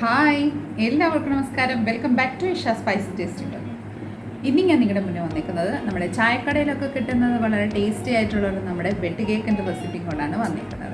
Hi എല്ലാവർക്കും നമസ്കാരം. Welcome back to Isha spicy taste ഉണ്ട് ഇനി ഞാൻ നിങ്ങളുടെ മുന്നേ വന്നിരിക്കുന്നത് നമ്മുടെ ചായക്കടയിലൊക്കെ കിട്ടുന്നത് വളരെ ടേസ്റ്റി ആയിട്ടുള്ള നമ്മുടെ വെട്ട് കേക്കിന്റെ റെസിപ്പി കൊണ്ടാണ് വന്നിരിക്കുന്നത്.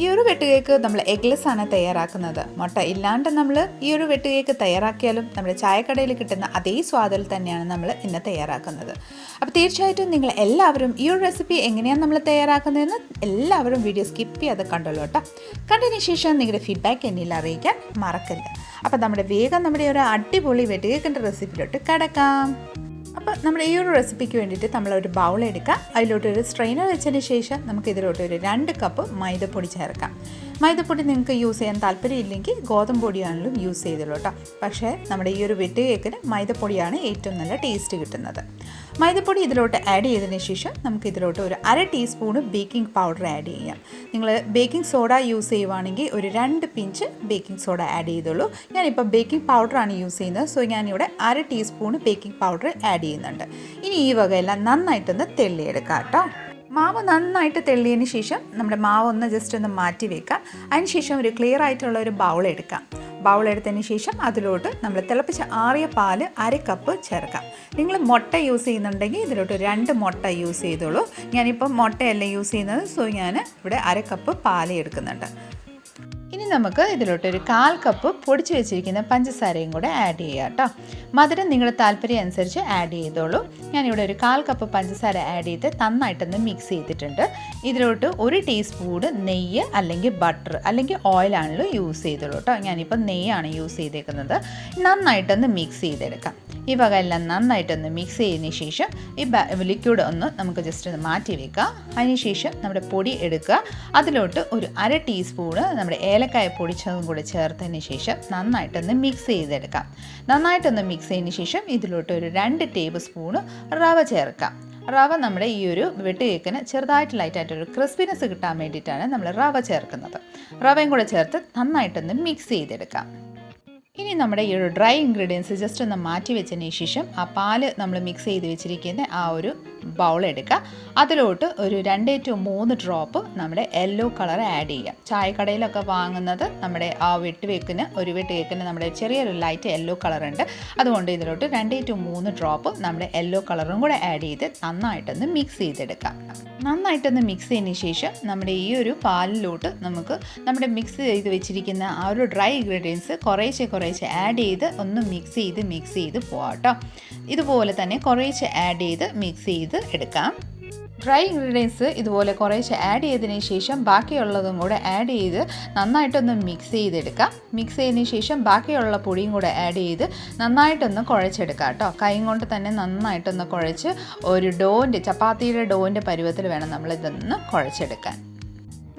ഈ ഒരു വെട്ടുകേക്ക് നമ്മൾ എഗ്ലെസ് ആണ് തയ്യാറാക്കുന്നത്. മുട്ട ഇല്ലാണ്ട് നമ്മൾ ഈ ഒരു വെട്ടുകേക്ക് തയ്യാറാക്കിയാലും നമ്മുടെ ചായക്കടയിൽ കിട്ടുന്ന അതേ സ്വാദിൽ തന്നെയാണ് നമ്മൾ ഇന്ന് തയ്യാറാക്കുന്നത്. അപ്പോൾ തീർച്ചയായിട്ടും നിങ്ങൾ എല്ലാവരും ഈ ഒരു റെസിപ്പി എങ്ങനെയാണ് നമ്മൾ തയ്യാറാക്കുന്നതെന്ന് എല്ലാവരും വീഡിയോ സ്കിപ്പ് ചെയ്യാതെ കണ്ടല്ലോ കേട്ടോ. കണ്ടതിന് ശേഷം നിങ്ങളുടെ ഫീഡ്ബാക്ക് എന്നിൽ അറിയിക്കാൻ മറക്കല്ല അപ്പോൾ നമ്മുടെ വേഗം നമ്മുടെ ഒരു അടിപൊളി വെട്ടുകേക്കിന്റെ റെസിപ്പിയിലോട്ട് കിടക്കാം. അപ്പോൾ നമ്മൾ ഈ ഒരു റെസിപ്പിക്ക് വേണ്ടിയിട്ട് നമ്മളൊരു ബൗൾ എടുക്കാം. അതിലോട്ട് ഒരു സ്ട്രെയിനർ വെച്ചതിന് ശേഷം നമുക്ക് ഇതിലോട്ട് ഒരു രണ്ട് കപ്പ് മൈദപ്പൊടി ചേർക്കാം. മൈദപ്പൊടി നിങ്ങൾക്ക് യൂസ് ചെയ്യാൻ താല്പര്യമില്ലെങ്കിൽ ഗോതമ്പ് പൊടിയാണെങ്കിലും യൂസ് ചെയ്തോളൂ കേട്ടോ പക്ഷേ നമ്മുടെ ഈ ഒരു വെട്ട് കേക്കിന് മൈദപ്പൊടിയാണ് ഏറ്റവും നല്ല ടേസ്റ്റ് കിട്ടുന്നത്. മൈദപ്പൊടി ഇതിലോട്ട് ആഡ് ചെയ്തതിന് ശേഷം നമുക്ക് ഇതിലോട്ട് ഒരു അര ടീസ്പൂണ് ബേക്കിംഗ് പൗഡർ ആഡ് ചെയ്യാം. നിങ്ങൾ ബേക്കിംഗ് സോഡ യൂസ് ചെയ്യുവാണെങ്കിൽ ഒരു രണ്ട് പിഞ്ച് ബേക്കിംഗ് സോഡ ആഡ് ചെയ്തോളൂ. ഞാനിപ്പോൾ ബേക്കിംഗ് പൗഡറാണ് യൂസ് ചെയ്യുന്നത്. സോ ഞാനിവിടെ അര ടീസ്പൂണ് ബേക്കിംഗ് പൗഡർ ആഡ് ചെയ്യുന്നുണ്ട്. ഇനി ഈ വകയെല്ലാം നന്നായിട്ടൊന്ന് തെള്ളിയെടുക്കാം കേട്ടോ. മാവ് നന്നായിട്ട് തെള്ളിയതിന് ശേഷം നമ്മുടെ മാവ് ഒന്ന് ജസ്റ്റ് ഒന്ന് മാറ്റി വെക്കാം. അതിന് ശേഷം ഒരു ക്ലിയർ ആയിട്ടുള്ള ഒരു ബൗൾ എടുക്കാം. ബൗൾ എടുത്തതിന് ശേഷം അതിലോട്ട് നമ്മൾ തിളപ്പിച്ച ആറിയ പാൽ അര കപ്പ് ചേർക്കാം. നിങ്ങൾ മുട്ട യൂസ് ചെയ്യുന്നുണ്ടെങ്കിൽ ഇതിലോട്ട് രണ്ട് മുട്ട യൂസ് ചെയ്തോളൂ. ഞാനിപ്പം മുട്ടയല്ല യൂസ് ചെയ്യുന്നത് സോ ഞാൻ ഇവിടെ അര കപ്പ് പാൽ എടുക്കുന്നുണ്ട്. ഇനി നമുക്ക് ഇതിലോട്ട് ഒരു കാൽ കപ്പ് പൊടിച്ച് വെച്ചിരിക്കുന്ന പഞ്ചസാരയും കൂടെ ആഡ് ചെയ്യുക കേട്ടോ. മധുരം നിങ്ങളുടെ താല്പര്യം അനുസരിച്ച് ആഡ് ചെയ്തോളൂ. ഞാനിവിടെ ഒരു കാൽ കപ്പ് പഞ്ചസാര ആഡ് ചെയ്ത് നന്നായിട്ടൊന്ന് മിക്സ് ചെയ്തിട്ടുണ്ട്. ഇതിലോട്ട് ഒരു ടീസ്പൂൺ നെയ്യ് അല്ലെങ്കിൽ ബട്ടർ അല്ലെങ്കിൽ ഓയിലാണല്ലോ യൂസ് ചെയ്തോളൂ കേട്ടോ. ഞാനിപ്പോൾ നെയ്യാണ് യൂസ് ചെയ്തേക്കുന്നത്. നന്നായിട്ടൊന്ന് മിക്സ് ചെയ്തെടുക്കാം. ഈ വക എല്ലാം നന്നായിട്ടൊന്ന് മിക്സ് ചെയ്തതിന് ശേഷം ഈ ലിക്വിഡ് ഒന്ന് നമുക്ക് ജസ്റ്റ് ഒന്ന് മാറ്റി വെക്കാം അതിന് ശേഷം നമ്മുടെ പൊടി എടുക്കുക. അതിലോട്ട് ഒരു അര ടീസ്പൂണ് നമ്മുടെ ഏലക്കായ പൊടിച്ചതും കൂടെ ചേർത്തതിന് ശേഷം നന്നായിട്ടൊന്ന് മിക്സ് ചെയ്തെടുക്കാം. നന്നായിട്ടൊന്ന് മിക്സ് ചെയ്തതിന് ശേഷം ഇതിലോട്ട് ഒരു രണ്ട് ടേബിൾ സ്പൂണ് റവ ചേർക്കാം. റവ നമ്മുടെ ഈ ഒരു വെട്ടുകേക്കിന് ചെറുതായിട്ട് ലൈറ്റായിട്ടൊരു ക്രിസ്പിനെസ് കിട്ടാൻ വേണ്ടിയിട്ടാണ് നമ്മൾ റവ ചേർക്കുന്നത്. റവയും കൂടെ ചേർത്ത് നന്നായിട്ടൊന്ന് മിക്സ് ചെയ്തെടുക്കാം. ഇനി നമ്മുടെ ഈ ഒരു ഡ്രൈ ഇൻഗ്രീഡിയൻസ് ജസ്റ്റ് ഒന്ന് മാറ്റി വെച്ചതിന് ശേഷം ആ പാൽ നമ്മൾ മിക്സ് ചെയ്ത് വെച്ചിരിക്കുന്ന ആ ഒരു ബൗൾ എടുക്കുക. അതിലോട്ട് ഒരു രണ്ട് ടു മൂന്ന് ഡ്രോപ്പ് നമ്മുടെ യെല്ലോ കളർ ആഡ് ചെയ്യുക. ചായക്കടയിലൊക്കെ വാങ്ങുന്നത് നമ്മുടെ ആ വെട്ടുവേക്കിന് ഒരു വെട്ടുവേക്കിന് നമ്മുടെ ചെറിയൊരു ലൈറ്റ് യെല്ലോ ഉണ്ട്. അതുകൊണ്ട് ഇതിലോട്ട് രണ്ട് ടു മൂന്ന് ഡ്രോപ്പ് നമ്മുടെ യെല്ലോ കളറും കൂടെ ആഡ് ചെയ്ത് നന്നായിട്ടൊന്ന് മിക്സ് ചെയ്തെടുക്കാം. നന്നായിട്ടൊന്ന് മിക്സ് ചെയ്തതിന് ശേഷം നമ്മുടെ ഈ ഒരു പാലിലോട്ട് നമുക്ക് നമ്മുടെ മിക്സ് ചെയ്ത് വെച്ചിരിക്കുന്ന ആ ഒരു ഡ്രൈ ഇൻഗ്രീഡിയൻസ് കുറേശ്ശെ കുറേശ്ശെ ആഡ് ചെയ്ത് ഒന്ന് മിക്സ് ചെയ്ത് മിക്സ് ചെയ്ത് പോവാം കേട്ടോ ഇതുപോലെ തന്നെ കുറേശ്ശെ ആഡ് ചെയ്ത് മിക്സ് ചെയ്ത് എടുക്കാം. ഡ്രൈ ഇൻഗ്രീഡിയൻസ് ഇതുപോലെ കുറേശ്ശെ ആഡ് ചെയ്തതിന് ശേഷം ബാക്കിയുള്ളതും കൂടെ ആഡ് ചെയ്ത് നന്നായിട്ടൊന്ന് മിക്സ് ചെയ്തെടുക്കാം. മിക്സ് ചെയ്തതിന് ശേഷം ബാക്കിയുള്ള പൊടിയും കൂടെ ആഡ് ചെയ്ത് നന്നായിട്ടൊന്ന് കുഴച്ചെടുക്കാം കേട്ടോ. കൈ കൊണ്ട് തന്നെ നന്നായിട്ടൊന്ന് കുഴച്ച് ഒരു ഡോന്റെ ചപ്പാത്തിയുടെ ഡോന്റെ പരുവത്തിൽ വേണം നമ്മളിതൊന്ന് കുഴച്ചെടുക്കാൻ.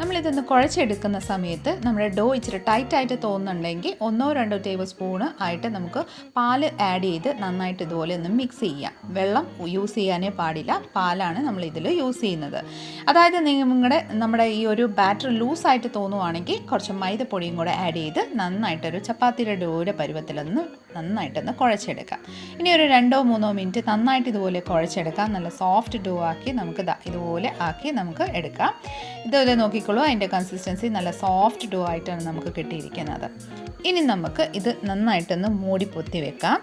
നമ്മളിതൊന്ന് കുഴച്ചെടുക്കുന്ന സമയത്ത് നമ്മുടെ ഡോ ഇച്ചിരി ടൈറ്റായിട്ട് തോന്നുന്നുണ്ടെങ്കിൽ ഒന്നോ രണ്ടോ ടേബിൾ സ്പൂണ് ആയിട്ട് നമുക്ക് പാൽ ആഡ് ചെയ്ത് നന്നായിട്ട് ഇതുപോലെ ഒന്ന് മിക്സ് ചെയ്യാം. വെള്ളം യൂസ് ചെയ്യാനേ പാടില്ല. പാലാണ് നമ്മൾ ഇതിൽ യൂസ് ചെയ്യുന്നത്. അതായത് നിങ്ങളുടെ നമ്മുടെ ഈ ഒരു ബാറ്റർ ലൂസായിട്ട് തോന്നുവാണെങ്കിൽ കുറച്ച് മൈദപ്പൊടിയും കൂടെ ആഡ് ചെയ്ത് നന്നായിട്ടൊരു ചപ്പാത്തിയുടെ ഡോയുടെ പരുവത്തിലൊന്ന് നന്നായിട്ടൊന്ന് കുഴച്ചെടുക്കാം. ഇനി ഒരു രണ്ടോ മൂന്നോ മിനിറ്റ് നന്നായിട്ട് ഇതുപോലെ കുഴച്ചെടുക്കാം. നല്ല സോഫ്റ്റ് ഡോ ആക്കി നമുക്ക് ഇതുപോലെ ആക്കി നമുക്ക് എടുക്കാം. ഇതുപോലെ നോക്കിക്കോളൂ അതിന്റെ കൺസിസ്റ്റൻസി നല്ല സോഫ്റ്റ് ഡോ ആയിട്ടാണ് നമുക്ക് കിട്ടിയിരിക്കുന്നത്. ഇനി നമുക്ക് ഇത് നന്നായിട്ടൊന്ന് മൂടി പൊത്തി വെക്കാം.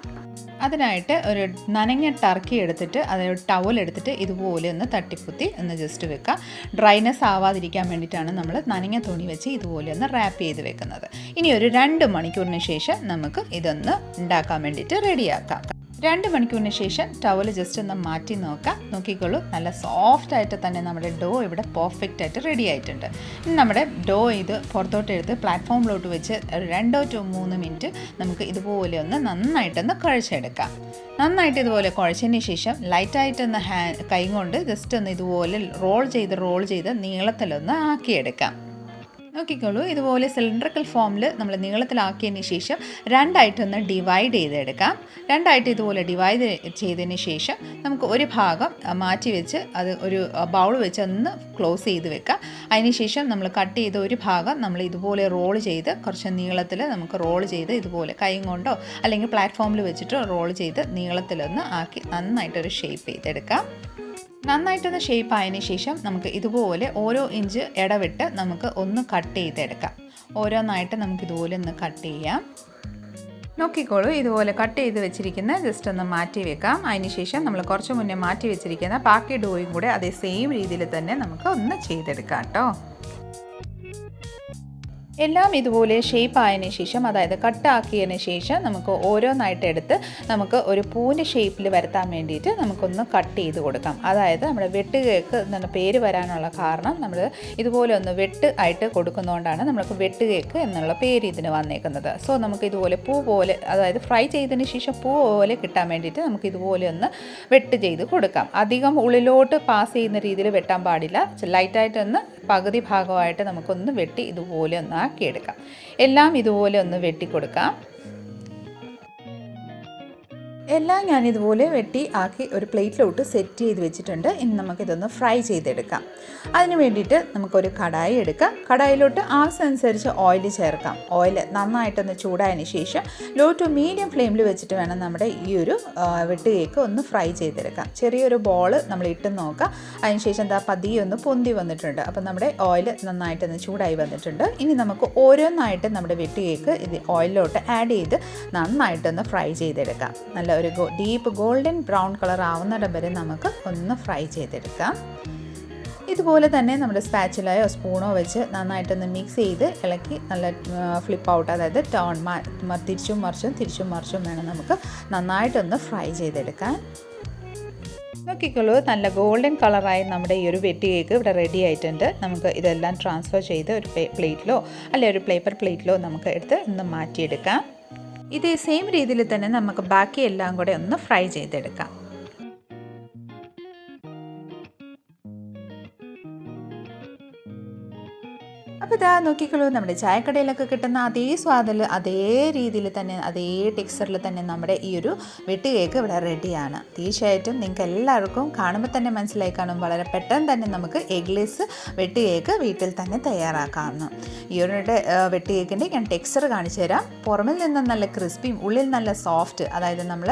അതിനായിട്ട് ഒരു നനഞ്ഞ ടർക്കി എടുത്തിട്ട് അതൊരു ടവൽ എടുത്തിട്ട് ഇതുപോലെ ഒന്ന് തട്ടിക്കുത്തി ഒന്ന് ജസ്റ്റ് വെക്കുക. ഡ്രൈനെസ് ആവാതിരിക്കാൻ വേണ്ടിയിട്ടാണ് നമ്മൾ നനഞ്ഞ തുണി വെച്ച് ഇതുപോലെ ഒന്ന് റാപ്പ് ചെയ്ത് വെക്കുന്നത്. ഇനി ഒരു രണ്ട് മണിക്കൂറിന് ശേഷം നമുക്ക് ഇതൊന്ന് ഉണ്ടാക്കാൻ വേണ്ടിയിട്ട് റെഡിയാക്കാം രണ്ട് മണിക്കൂറിന് ശേഷം ടവൽ ജസ്റ്റ് ഒന്ന് മാറ്റി നോക്കാം. നോക്കിക്കോളൂ. നല്ല സോഫ്റ്റ് ആയിട്ട് തന്നെ നമ്മുടെ ഡോ ഇവിടെ പെർഫെക്റ്റ് ആയിട്ട് റെഡി ആയിട്ടുണ്ട്. ഇനി നമ്മുടെ ഡോ ഇത് പുറത്തോട്ട് എടുത്ത് പ്ലാറ്റ്ഫോമിലോട്ട് വെച്ച് രണ്ടോ ടു മൂന്ന് മിനിറ്റ് നമുക്ക് ഇതുപോലെ ഒന്ന് നന്നായിട്ടൊന്ന് കുഴച്ചെടുക്കാം. നന്നായിട്ട് ഇതുപോലെ കുഴച്ചതിന് ശേഷം ലൈറ്റായിട്ടൊന്ന് ഹാ കൈ കൊണ്ട് ജസ്റ്റ് ഒന്ന് ഇതുപോലെ റോൾ ചെയ്ത് റോൾ ചെയ്ത് നീളത്തിലൊന്ന് ആക്കിയെടുക്കാം. നോക്കിക്കോളൂ. ഇതുപോലെ സിലിണ്ടറിക്കൽ ഫോമിൽ നമ്മൾ നീളത്തിലാക്കിയതിന് ശേഷം രണ്ടായിട്ടൊന്ന് ഡിവൈഡ് ചെയ്തെടുക്കാം. രണ്ടായിട്ട് ഇതുപോലെ ഡിവൈഡ് ചെയ്തതിന് ശേഷം നമുക്ക് ഒരു ഭാഗം മാറ്റി വെച്ച് അത് ഒരു ബൗൾ വെച്ച് ഒന്ന് ക്ലോസ് ചെയ്ത് വെക്കാം. അതിന് ശേഷം നമ്മൾ കട്ട് ചെയ്ത ഒരു ഭാഗം നമ്മൾ ഇതുപോലെ റോൾ ചെയ്ത് കുറച്ച് നീളത്തിൽ നമുക്ക് റോൾ ചെയ്ത് ഇതുപോലെ കൈ കൊണ്ടോ അല്ലെങ്കിൽ പ്ലാറ്റ്ഫോമിൽ വെച്ചിട്ടോ റോൾ ചെയ്ത് നീളത്തിലൊന്ന് ആക്കി നന്നായിട്ടൊരു ഷേപ്പ് ചെയ്തെടുക്കാം. നന്നായിട്ടൊന്ന് ഷേപ്പ് ആയതിന് ശേഷം നമുക്ക് ഇതുപോലെ ഓരോ ഇഞ്ച് ഇടവിട്ട് നമുക്ക് ഒന്ന് കട്ട് ചെയ്തെടുക്കാം. ഓരോന്നായിട്ട് നമുക്ക് ഇതുപോലെ ഒന്ന് കട്ട് ചെയ്യാം. നോക്കിക്കോളൂ ഇതുപോലെ കട്ട് ചെയ്ത് വെച്ചിരിക്കുന്ന ജസ്റ്റ് ഒന്ന് മാറ്റി വെക്കാം. അതിനുശേഷം നമ്മൾ കുറച്ച് മുന്നേ മാറ്റി വെച്ചിരിക്കുന്ന ബാക്കി ഡോയും കൂടെ അതേ സെയിം രീതിയിൽ തന്നെ നമുക്ക് ഒന്ന് ചെയ്തെടുക്കാം കേട്ടോ. എല്ലാം ഇതുപോലെ ഷേപ്പ് ആയതിനു ശേഷം അതായത് കട്ടാക്കിയതിന് ശേഷം നമുക്ക് ഓരോന്നായിട്ട് എടുത്ത് നമുക്ക് ഒരു പൂവിന്റെ ഷേപ്പിൽ വരുത്താൻ വേണ്ടിയിട്ട് നമുക്കൊന്ന് കട്ട് ചെയ്ത് കൊടുക്കാം. അതായത് നമ്മുടെ വെട്ട് കേക്ക് എന്നുള്ള പേര് വരാനുള്ള കാരണം നമ്മൾ ഇതുപോലെ ഒന്ന് വെട്ട് ആയിട്ട് കൊടുക്കുന്നതുകൊണ്ടാണ് നമുക്ക് വെട്ട് കേക്ക് എന്നുള്ള പേര് ഇതിന് വന്നേക്കുന്നത്. സോ നമുക്ക് ഇതുപോലെ പൂ പോലെ അതായത് ഫ്രൈ ചെയ്തതിന് ശേഷം പൂ പോലെ കിട്ടാൻ വേണ്ടിയിട്ട് നമുക്ക് ഇതുപോലെ ഒന്ന് വെട്ട് ചെയ്ത് കൊടുക്കാം. അധികം ഉള്ളിലോട്ട് പാസ് ചെയ്യുന്ന രീതിയിൽ വെട്ടാൻ പാടില്ല. ലൈറ്റായിട്ടൊന്ന് പകുതി ഭാഗമായിട്ട് നമുക്കൊന്ന് വെട്ടി ഇതുപോലെ ഒന്ന് ആക്കിയെടുക്കാം എല്ലാം ഇതുപോലെ ഒന്ന് വെട്ടിക്കൊടുക്കാം. എല്ലാം ഞാൻ ഇതുപോലെ വെട്ടി ആക്കി ഒരു പ്ലേറ്റിലോട്ട് സെറ്റ് ചെയ്ത് വെച്ചിട്ടുണ്ട്. ഇനി നമുക്കിതൊന്ന് ഫ്രൈ ചെയ്തെടുക്കാം. അതിന് വേണ്ടിയിട്ട് നമുക്കൊരു കടായി എടുക്കാം. കടായിലോട്ട് ആവശ്യമനുസരിച്ച് ഓയിൽ ചേർക്കാം. ഓയിൽ നന്നായിട്ടൊന്ന് ചൂടായതിന് ശേഷം ലോ ടു മീഡിയം ഫ്ലെയിമിൽ വെച്ചിട്ട് വേണം നമ്മുടെ ഈ ഒരു വെട്ട് കേക്ക് ഒന്ന് ഫ്രൈ ചെയ്തെടുക്കാം. ചെറിയൊരു ബോൾ നമ്മൾ ഇട്ട് നോക്കാം. അതിനുശേഷം എന്താ പതിയെ ഒന്ന് പൊന്തി വന്നിട്ടുണ്ട്. അപ്പോൾ നമ്മുടെ ഓയിൽ നന്നായിട്ടൊന്ന് ചൂടായി വന്നിട്ടുണ്ട്. ഇനി നമുക്ക് ഓരോന്നായിട്ട് നമ്മുടെ വെട്ട് കേക്ക് ഇത് ഓയിലിലോട്ട് ആഡ് ചെയ്ത് നന്നായിട്ടൊന്ന് ഫ്രൈ ചെയ്തെടുക്കാം. നല്ല ഒരു ഡീപ്പ് ഗോൾഡൻ ബ്രൗൺ കളർ ആവുന്നിടം വരെ നമുക്ക് ഒന്ന് ഫ്രൈ ചെയ്തെടുക്കാം. ഇതുപോലെ തന്നെ നമ്മുടെ സ്പാച്ചിലയോ സ്പൂണോ വെച്ച് നന്നായിട്ടൊന്ന് മിക്സ് ചെയ്ത് ഇളക്കി നല്ല ഫ്ലിപ്പ് ഔട്ട് അതായത് ടേൺ തിരിച്ചും മറിച്ചും തിരിച്ചും മറിച്ചും വേണം നമുക്ക് നന്നായിട്ടൊന്ന് ഫ്രൈ ചെയ്തെടുക്കാൻ. നോക്കിക്കോളൂ നല്ല ഗോൾഡൻ കളറായി നമ്മുടെ ഈ ഒരു വെട്ടി കേക്ക് ഇവിടെ റെഡി ആയിട്ടുണ്ട്. നമുക്ക് ഇതെല്ലാം ട്രാൻസ്ഫർ ചെയ്ത് ഒരു പ്ലേറ്റിലോ അല്ലെ ഒരു പേപ്പർ പ്ലേറ്റിലോ നമുക്ക് എടുത്ത് ഒന്ന് മാറ്റിയെടുക്കാം. ഇതേ സെയിം രീതിയിൽ തന്നെ നമുക്ക് ബാക്കി എല്ലാം കൂടെ ഒന്ന് ഫ്രൈ ചെയ്തെടുക്കാം. ഇതാ നോക്കിക്കോളൂ നമ്മുടെ ചായക്കടയിലൊക്കെ കിട്ടുന്ന അതേ സ്വാദിൽ അതേ രീതിയിൽ തന്നെ അതേ ടെക്സ്ചറിൽ തന്നെ നമ്മുടെ ഈ ഒരു വെട്ട് കേക്ക് ഇവിടെ റെഡിയാണ്. തീർച്ചയായിട്ടും നിങ്ങൾക്ക് എല്ലാവർക്കും കാണുമ്പോൾ തന്നെ മനസ്സിലായി കാണും. വളരെ പെട്ടെന്ന് തന്നെ നമുക്ക് എഗ്ലേസ് വെട്ട് കേക്ക് വീട്ടിൽ തന്നെ തയ്യാറാക്കാവുന്നു. ഈ ഒരു വെട്ട് കേക്കിന്റെ ഞാൻ ടെക്സ്ചർ കാണിച്ചു തരാം. പുറമിൽ നിന്ന് നല്ല ക്രിസ്പിയും ഉള്ളിൽ നല്ല സോഫ്റ്റ് അതായത് നമ്മൾ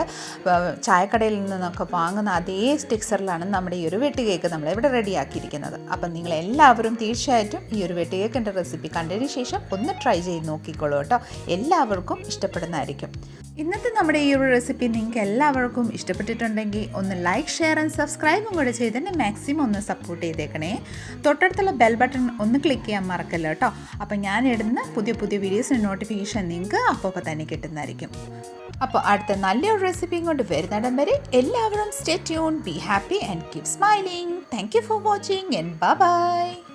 ചായക്കടയിൽ നിന്നൊക്കെ വാങ്ങുന്ന അതേ ടെക്സ്ചറിലാണ് നമ്മുടെ ഈ ഒരു വെട്ട് കേക്ക് നമ്മൾ ഇവിടെ റെഡിയാക്കിയിരിക്കുന്നത്. അപ്പം നിങ്ങൾ എല്ലാവരും തീർച്ചയായിട്ടും ഈ ഒരു വെട്ട് കേക്കിന്റെ റെസിപ്പി കണ്ടതിന് ശേഷം ഒന്ന് ട്രൈ ചെയ്ത് നോക്കിക്കോളൂ കേട്ടോ. എല്ലാവർക്കും ഇഷ്ടപ്പെടുന്നതായിരിക്കും. ഇന്നത്തെ നമ്മുടെ ഈ ഒരു റെസിപ്പി നിങ്ങൾക്ക് എല്ലാവർക്കും ഇഷ്ടപ്പെട്ടിട്ടുണ്ടെങ്കിൽ ഒന്ന് ലൈക്ക് ഷെയർ ആൻഡ് സബ്സ്ക്രൈബും കൂടെ ചെയ്ത് തന്നെ മാക്സിമം ഒന്ന് സപ്പോർട്ട് ചെയ്തേക്കണേ. തൊട്ടടുത്തുള്ള ബെൽ ബട്ടൺ ഒന്ന് ക്ലിക്ക് ചെയ്യാൻ മറക്കല്ലോ കേട്ടോ. അപ്പോൾ ഞാൻ ഇടുന്ന പുതിയ പുതിയ വീഡിയോസിന് നോട്ടിഫിക്കേഷൻ നിങ്ങൾക്ക് അപ്പോൾ തന്നെ കിട്ടുന്നതായിരിക്കും. അപ്പോൾ അടുത്ത നല്ലൊരു റെസിപ്പിയും കൊണ്ട് വരുന്നിടം വരെ എല്ലാവരും stay tune be happy and keep smiling thank you for watching and bye bye